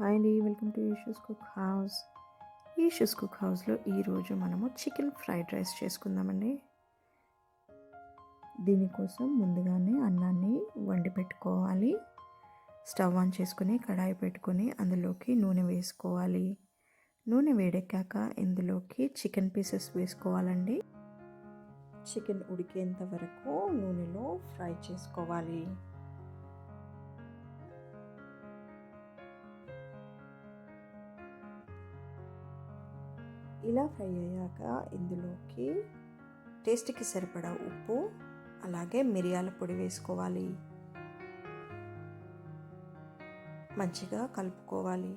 Hi అండి welcome to Eeshu's cook house Eeshu's cook హౌస్లో ఈరోజు మనము చికెన్ ఫ్రైడ్ రైస్ చేసుకుందామండి. దీనికోసం ముందుగానే అన్నాన్ని వండి పెట్టుకోవాలి. స్టవ్ ఆన్ చేసుకుని కడాయి పెట్టుకొని అందులోకి నూనె వేసుకోవాలి. నూనె వేడెక్కాక ఇందులోకి చికెన్ పీసెస్ వేసుకోవాలండి. చికెన్ ఉడికేంత వరకు నూనెలో ఫ్రై చేసుకోవాలి. ఇలా ఫ్రై అయ్యాక ఇందులోకి టేస్ట్కి సరిపడా ఉప్పు అలాగే మిరియాల పొడి వేసుకోవాలి. మంచిగా కలుపుకోవాలి.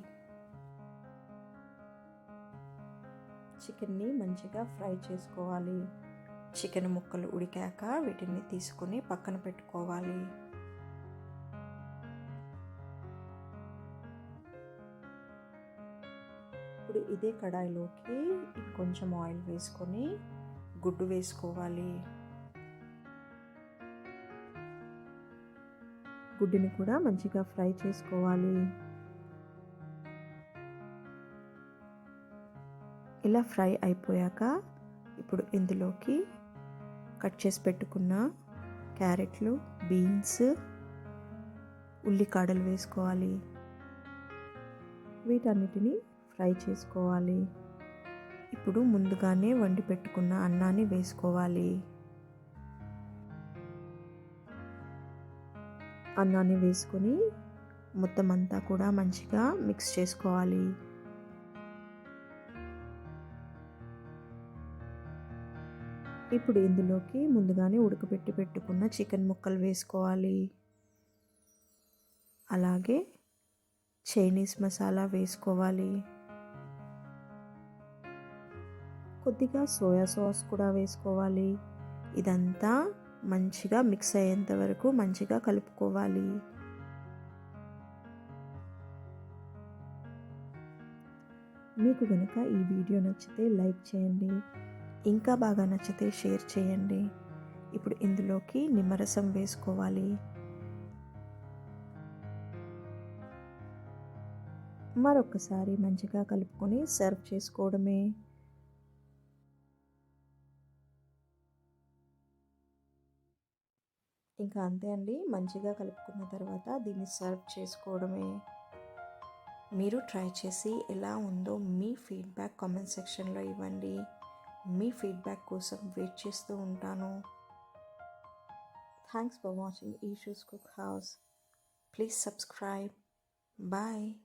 చికెన్ని మంచిగా ఫ్రై చేసుకోవాలి. చికెన్ ముక్కలు ఉడికాక వీటిని తీసుకొని పక్కన పెట్టుకోవాలి. ఇప్పుడు ఇదే కడాయిలోకి కొంచెం ఆయిల్ వేసుకొని గుడ్డు వేసుకోవాలి. గుడ్డుని కూడా మంచిగా ఫ్రై చేసుకోవాలి. ఇలా ఫ్రై అయిపోయాక ఇప్పుడు ఇందులోకి కట్ చేసి పెట్టుకున్న క్యారెట్లు బీన్స్ ఉల్లికాడలు వేసుకోవాలి. వీటన్నిటిని ఫ్రై చేసుకోవాలి. ఇప్పుడు ముందుగానే వండి పెట్టుకున్న అన్నాన్ని వేసుకోవాలి. అన్నాన్ని వేసుకొని మొత్తం అంతా కూడా మంచిగా మిక్స్ చేసుకోవాలి. ఇప్పుడు ఇందులోకి ముందుగానే ఉడకబెట్టి పెట్టుకున్న చికెన్ ముక్కలు వేసుకోవాలి. అలాగే చైనీస్ మసాలా వేసుకోవాలి. కొద్దిగా సోయా సాస్ కూడా వేసుకోవాలి. ఇదంతా మంచిగా మిక్స్ అయ్యేంత వరకు మంచిగా కలుపుకోవాలి. మీకు కనుక ఈ వీడియో నచ్చితే లైక్ చేయండి. ఇంకా బాగా నచ్చితే షేర్ చేయండి. ఇప్పుడు ఇందులోకి నిమ్మరసం వేసుకోవాలి. మరొకసారి మంచిగా కలుపుకొని సర్వ్ చేసుకోవడమే. ఇంకా అంతే అండి. మంచిగా కలుపుకున్న తర్వాత దీన్ని సర్వ్ చేసుకోవడమే. మీరు ట్రై చేసి ఎలా ఉందో మీ ఫీడ్బ్యాక్ కామెంట్ సెక్షన్లో ఇవ్వండి. మీ ఫీడ్బ్యాక్ కోసం వెయిట్ చేస్తూ ఉంటాను. Thanks for watching Eeshu's cook house. Please subscribe. Bye.